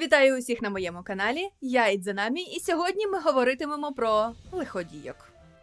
Вітаю усіх на моєму каналі. Я Ідзанамі, і сьогодні ми говоритимемо про лиходійок.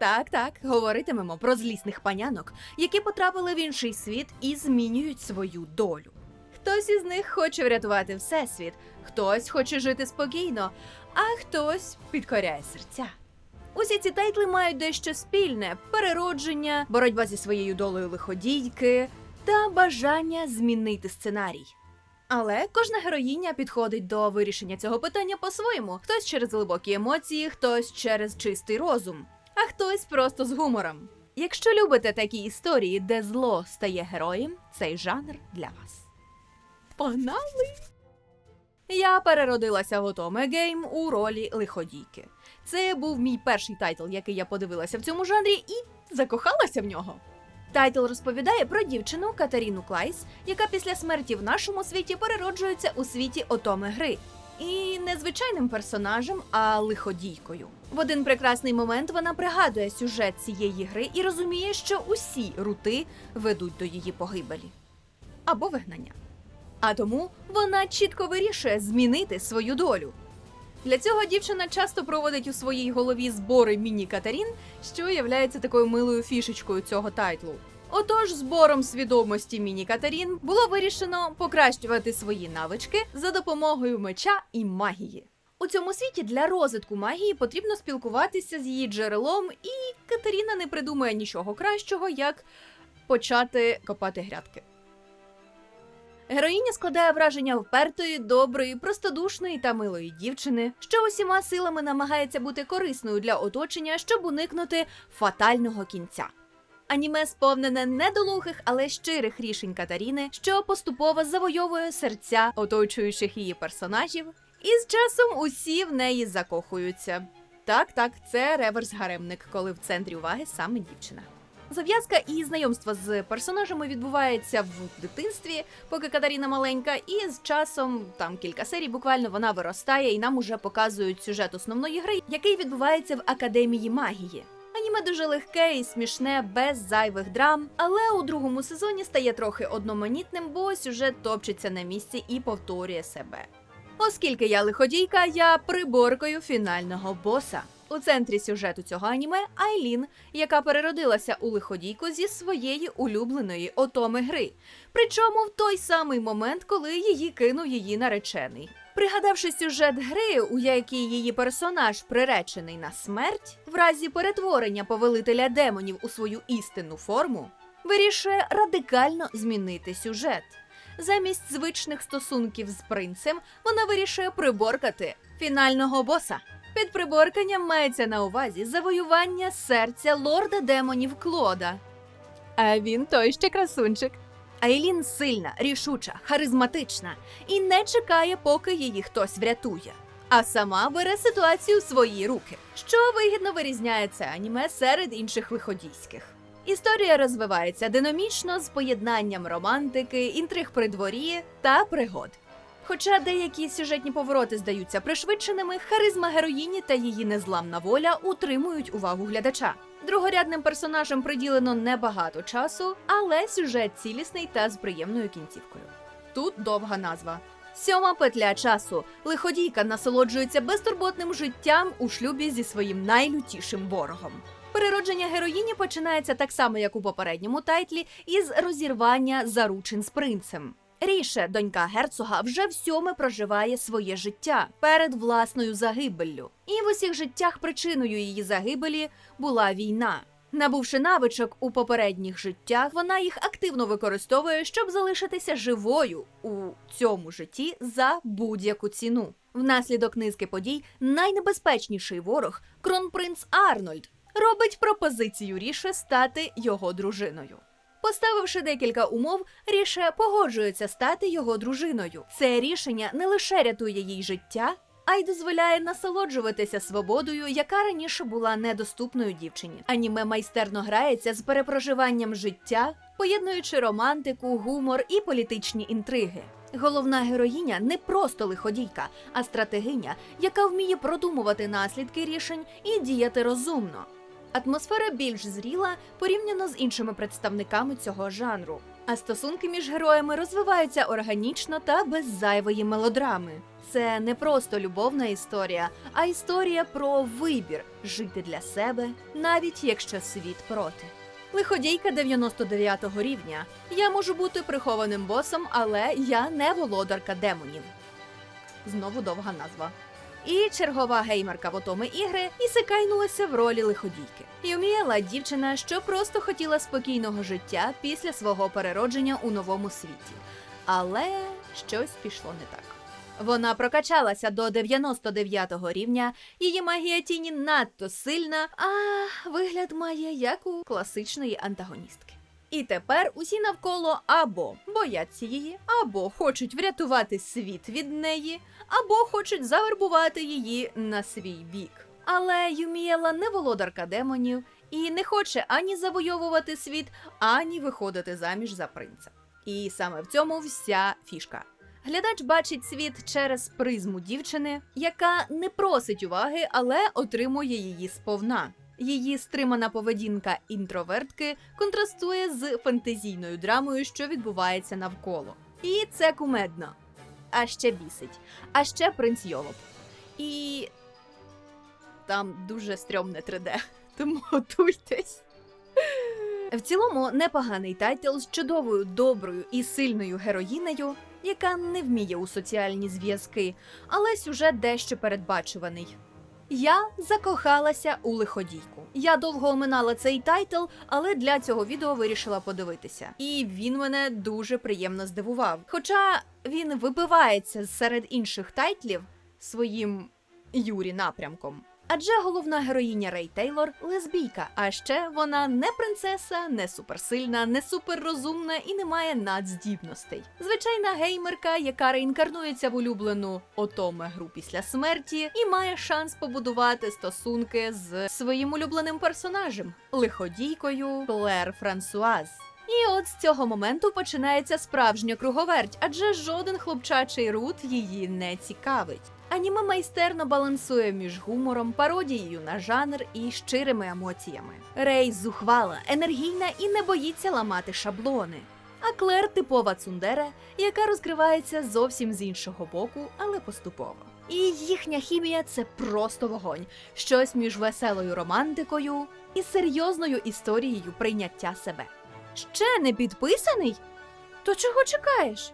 Так, так, говоритимемо про злісних панянок, які потрапили в інший світ і змінюють свою долю. Хтось із них хоче врятувати всесвіт, хтось хоче жити спокійно, а хтось підкоряє серця. Усі ці тайтли мають дещо спільне: переродження, боротьба зі своєю долею лиходійки та бажання змінити сценарій. Але кожна героїня підходить до вирішення цього питання по-своєму: хтось через глибокі емоції, хтось через чистий розум, а хтось просто з гумором. Якщо любите такі історії, де зло стає героєм, цей жанр для вас. Погнали! Я переродилася в Отоме Гейм у ролі лиходійки. Це був мій перший тайтл, який я подивилася в цьому жанрі, і закохалася в нього. Тайтл розповідає про дівчину Катеріну Клайс, яка після смерті в нашому світі перероджується у світі Отоми гри. І не звичайним персонажем, а лиходійкою. В один прекрасний момент вона пригадує сюжет цієї гри і розуміє, що усі рути ведуть до її погибелі або вигнання. А тому вона чітко вирішує змінити свою долю. Для цього дівчина часто проводить у своїй голові збори міні-катарін, що є такою милою фішечкою цього тайтлу. Отож, збором свідомості міні-катарін було вирішено покращувати свої навички за допомогою меча і магії. У цьому світі для розвитку магії потрібно спілкуватися з її джерелом, і Катеріна не придумає нічого кращого, як почати копати грядки. Героїня складає враження впертої, доброї, простодушної та милої дівчини, що усіма силами намагається бути корисною для оточення, щоб уникнути фатального кінця. Аніме сповнене недолугих, але щирих рішень Катаріни, що поступово завойовує серця оточуючих її персонажів, і з часом усі в неї закохуються. Так, так, це реверс гаремник, коли в центрі уваги саме дівчина. Зав'язка і знайомство з персонажами відбувається в дитинстві, поки Катаріна маленька, і з часом, там кілька серій, буквально вона виростає, і нам уже показують сюжет основної гри, який відбувається в академії магії. Аніме дуже легке і смішне, без зайвих драм, але у другому сезоні стає трохи одноманітним, бо сюжет топчеться на місці і повторює себе. Оскільки я лиходійка, я приборкою фінального боса. У центрі сюжету цього аніме Айлін, яка переродилася у лиходійку зі своєї улюбленої отоми гри. Причому в той самий момент, коли її кинув її наречений. Пригадавши сюжет гри, у якій її персонаж приречений на смерть, в разі перетворення повелителя демонів у свою істинну форму, вирішує радикально змінити сюжет. Замість звичних стосунків з принцем вона вирішує приборкати фінального боса. Під приборканням мається на увазі завоювання серця лорда демонів Клода. А він той ще красунчик. Айлін сильна, рішуча, харизматична і не чекає, поки її хтось врятує. А сама бере ситуацію в свої руки, що вигідно вирізняє це аніме серед інших лиходійських. Історія розвивається динамічно з поєднанням романтики, інтриг при дворі та пригод. Хоча деякі сюжетні повороти здаються пришвидшеними, харизма героїні та її незламна воля утримують увагу глядача. Другорядним персонажам приділено небагато часу, але сюжет цілісний та з приємною кінцівкою. Тут довга назва. Сьома петля часу. Лиходійка насолоджується безтурботним життям у шлюбі зі своїм найлютішим ворогом. Переродження героїні починається так само, як у попередньому тайтлі, із розірвання заручин з принцем. Ріше, донька герцога, вже всьоме проживає своє життя перед власною загибеллю. І в усіх життях причиною її загибелі була війна. Набувши навичок у попередніх життях, вона їх активно використовує, щоб залишитися живою у цьому житті за будь-яку ціну. Внаслідок низки подій найнебезпечніший ворог кронпринц Арнольд робить пропозицію Ріше стати його дружиною. Поставивши декілька умов, Ріше погоджується стати його дружиною. Це рішення не лише рятує їй життя, а й дозволяє насолоджуватися свободою, яка раніше була недоступною дівчині. Аніме майстерно грається з перепроживанням життя, поєднуючи романтику, гумор і політичні інтриги. Головна героїня не просто лиходійка, а стратегиня, яка вміє продумувати наслідки рішень і діяти розумно. Атмосфера більш зріла порівняно з іншими представниками цього жанру. А стосунки між героями розвиваються органічно та без зайвої мелодрами. Це не просто любовна історія, а історія про вибір жити для себе, навіть якщо світ проти. Лиходійка 99-го рівня. Я можу бути прихованим босом, але я не володарка демонів. Знову довга назва. І чергова геймерка в отоми ігри ісикайнулася в ролі лиходійки. Юміела дівчина, що просто хотіла спокійного життя після свого переродження у новому світі. Але щось пішло не так. Вона прокачалася до 99-го рівня, її магія тіні надто сильна, а вигляд має як у класичної антагоністки. І тепер усі навколо або бояться її, або хочуть врятувати світ від неї, або хочуть завербувати її на свій бік. Але Юміела не володарка демонів і не хоче ані завойовувати світ, ані виходити заміж за принца. І саме в цьому вся фішка. Глядач бачить світ через призму дівчини, яка не просить уваги, але отримує її сповна. Її стримана поведінка інтровертки контрастує з фантазійною драмою, що відбувається навколо. І це кумедно. А ще бісить. А ще принц Йолоп. І там дуже стрьомне 3D, тому готуйтесь. В цілому непоганий тайтл з чудовою, доброю і сильною героїнею, яка не вміє у соціальні зв'язки, але сюжет дещо передбачуваний. Я закохалася у лиходійку. Я довго оминала цей тайтл, але для цього відео вирішила подивитися. І він мене дуже приємно здивував. Хоча він вибивається серед інших тайтлів своїм Юрі напрямком. Адже головна героїня Рей Тейлор лесбійка, а ще вона не принцеса, не суперсильна, не суперрозумна і не має надздібностей. Звичайна геймерка, яка реінкарнується в улюблену отоме гру після смерті, і має шанс побудувати стосунки з своїм улюбленим персонажем лиходійкою Клер Франсуаз. І от з цього моменту починається справжня круговерть, адже жоден хлопчачий рут її не цікавить. Аніме майстерно балансує між гумором, пародією на жанр і щирими емоціями. Рей зухвала, енергійна і не боїться ламати шаблони. А Клер типова цундера, яка розкривається зовсім з іншого боку, але поступово. І їхня хімія це просто вогонь, щось між веселою романтикою і серйозною історією прийняття себе. Ще не підписаний? То чого чекаєш?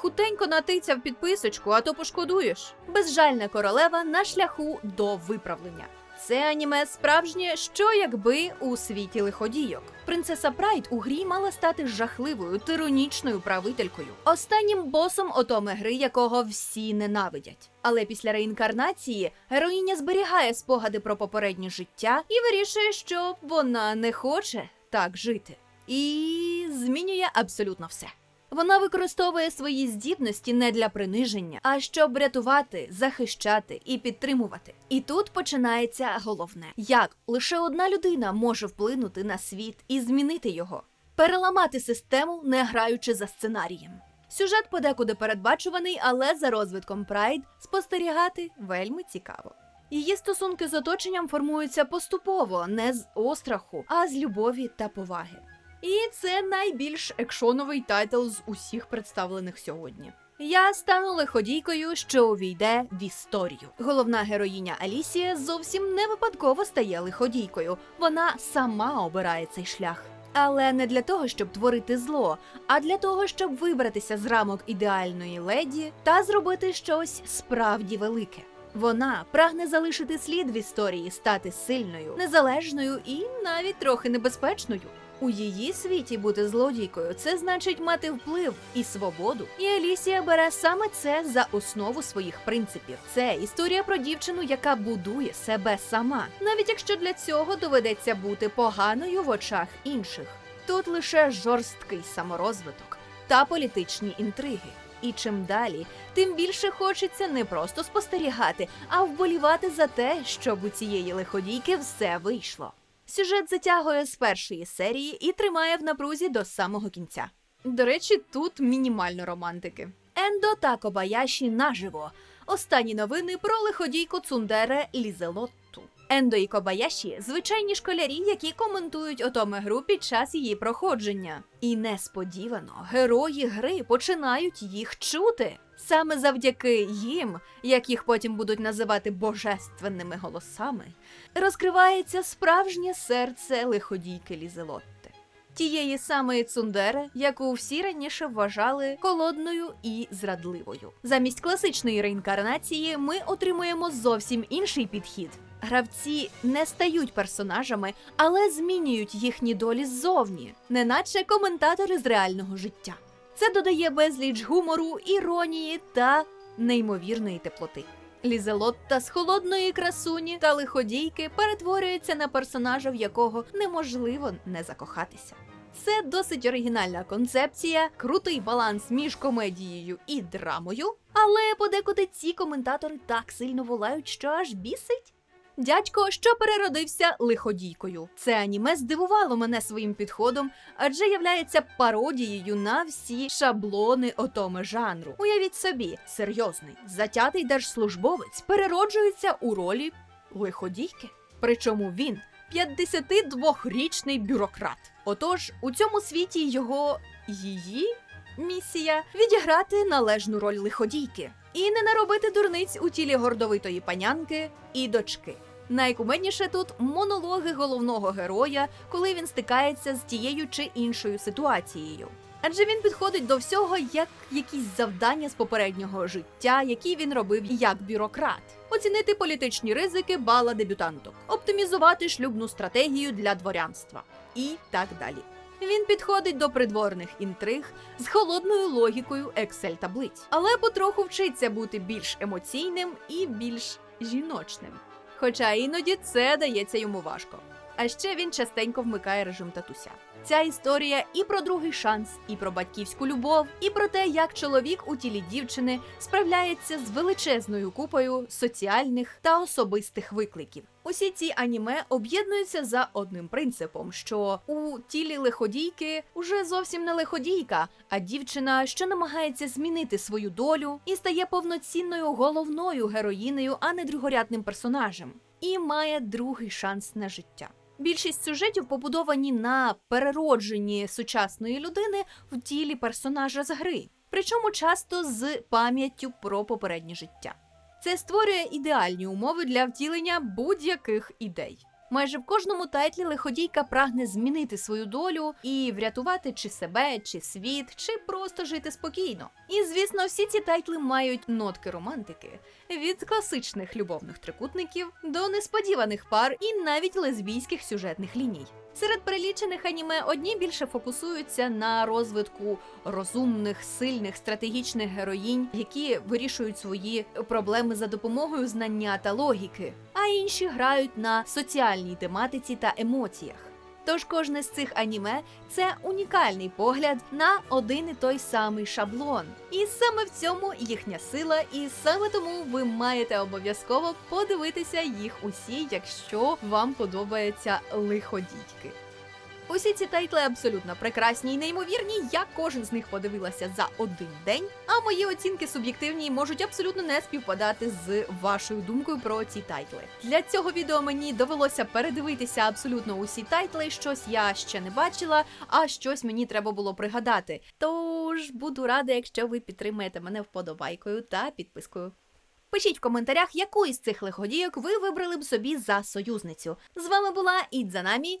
Хутенько натицяв підписочку, а то пошкодуєш. Безжальна королева на шляху до виправлення. Це аніме справжнє, що якби у світі лиходійок. Принцеса Прайд у грі мала стати жахливою, тиронічною правителькою, останнім босом отоми гри, якого всі ненавидять. Але після реінкарнації героїня зберігає спогади про попереднє життя і вирішує, що вона не хоче так жити. І змінює абсолютно все. Вона використовує свої здібності не для приниження, а щоб рятувати, захищати і підтримувати. І тут починається головне: як лише одна людина може вплинути на світ і змінити його, переламати систему, не граючи за сценарієм. Сюжет подекуди передбачуваний, але за розвитком Прайд спостерігати вельми цікаво. Її стосунки з оточенням формуються поступово, не з остраху, а з любові та поваги. І це найбільш екшоновий тайтл з усіх представлених сьогодні. Я стану лиходійкою, що увійде в історію. Головна героїня Алісія зовсім не випадково стає лиходійкою. Вона сама обирає цей шлях. Але не для того, щоб творити зло, а для того, щоб вибратися з рамок ідеальної леді та зробити щось справді велике. Вона прагне залишити слід в історії, стати сильною, незалежною і навіть трохи небезпечною. У її світі бути злодійкою це значить мати вплив і свободу. І Алісія бере саме це за основу своїх принципів. Це історія про дівчину, яка будує себе сама, навіть якщо для цього доведеться бути поганою в очах інших. Тут лише жорсткий саморозвиток та політичні інтриги. І чим далі, тим більше хочеться не просто спостерігати, а вболівати за те, щоб у цієї лиходійки все вийшло. Сюжет затягує з першої серії і тримає в напрузі до самого кінця. До речі, тут мінімально романтики. Ендо та Кобаяші наживо. Останні новини про лиходійку Цундере Лізелотту. Ендо і Кобаяші звичайні школярі, які коментують отоме гру під час її проходження. І несподівано герої гри починають їх чути. Саме завдяки їм, як їх потім будуть називати божественними голосами, розкривається справжнє серце лиходійки Лізелотти. Тієї самої цундери, яку всі раніше вважали холодною і зрадливою. Замість класичної реінкарнації ми отримуємо зовсім інший підхід. Гравці не стають персонажами, але змінюють їхні долі ззовні, неначе коментатори з реального життя. Це додає безліч гумору, іронії та неймовірної теплоти. Лізелотта з холодної красуні та лиходійки перетворюється на персонажа, в якого неможливо не закохатися. Це досить оригінальна концепція, крутий баланс між комедією і драмою, але подекуди ці коментатори так сильно волають, що аж бісить. Дядько, що переродився лиходійкою. Це аніме здивувало мене своїм підходом, адже являється пародією на всі шаблони отоми жанру. Уявіть собі, серйозний, затятий держслужбовець перероджується у ролі лиходійки. Причому він 52-річний бюрократ. Отож, у цьому світі його її місія відіграти належну роль лиходійки і не наробити дурниць у тілі гордовитої панянки і дочки. Найкумедніше тут монологи головного героя, коли він стикається з тією чи іншою ситуацією. Адже він підходить до всього як якісь завдання з попереднього життя, які він робив як бюрократ, оцінити політичні ризики бала дебютанток, оптимізувати шлюбну стратегію для дворянства і так далі. Він підходить до придворних інтриг з холодною логікою Excel таблиць, але потроху вчиться бути більш емоційним і більш жіночним. Хоча іноді це дається йому важко. А ще він частенько вмикає режим татуся. Ця історія і про другий шанс, і про батьківську любов, і про те, як чоловік у тілі дівчини справляється з величезною купою соціальних та особистих викликів. Усі ці аніме об'єднуються за одним принципом: що у тілі лиходійки уже зовсім не лиходійка, а дівчина, що намагається змінити свою долю і стає повноцінною головною героїнею, а не другорядним персонажем, і має другий шанс на життя. Більшість сюжетів побудовані на переродженні сучасної людини в тілі персонажа з гри, причому часто з пам'яттю про попереднє життя. Це створює ідеальні умови для втілення будь-яких ідей. Майже в кожному тайтлі лиходійка прагне змінити свою долю і врятувати чи себе, чи світ, чи просто жити спокійно. І звісно, всі ці тайтли мають нотки романтики від класичних любовних трикутників до несподіваних пар і навіть лесбійських сюжетних ліній. Серед перелічених аніме одні більше фокусуються на розвитку розумних, сильних стратегічних героїнь, які вирішують свої проблеми за допомогою знання та логіки, а інші грають на соціальній тематиці та емоціях. Тож кожне з цих аніме це унікальний погляд на один і той самий шаблон. І саме в цьому їхня сила, і саме тому ви маєте обов'язково подивитися їх усі, якщо вам подобаються лиходійки. Усі ці тайтли абсолютно прекрасні і неймовірні. Я кожен з них подивилася за один день. А мої оцінки суб'єктивні можуть абсолютно не співпадати з вашою думкою про ці тайтли. Для цього відео мені довелося передивитися абсолютно усі тайтли. Щось я ще не бачила, а щось мені треба було пригадати. Тож буду рада, якщо ви підтримаєте мене вподобайкою та підпискою. Пишіть в коментарях, яку із цих лиходійок ви вибрали б собі за союзницю. З вами була Ідзанамі,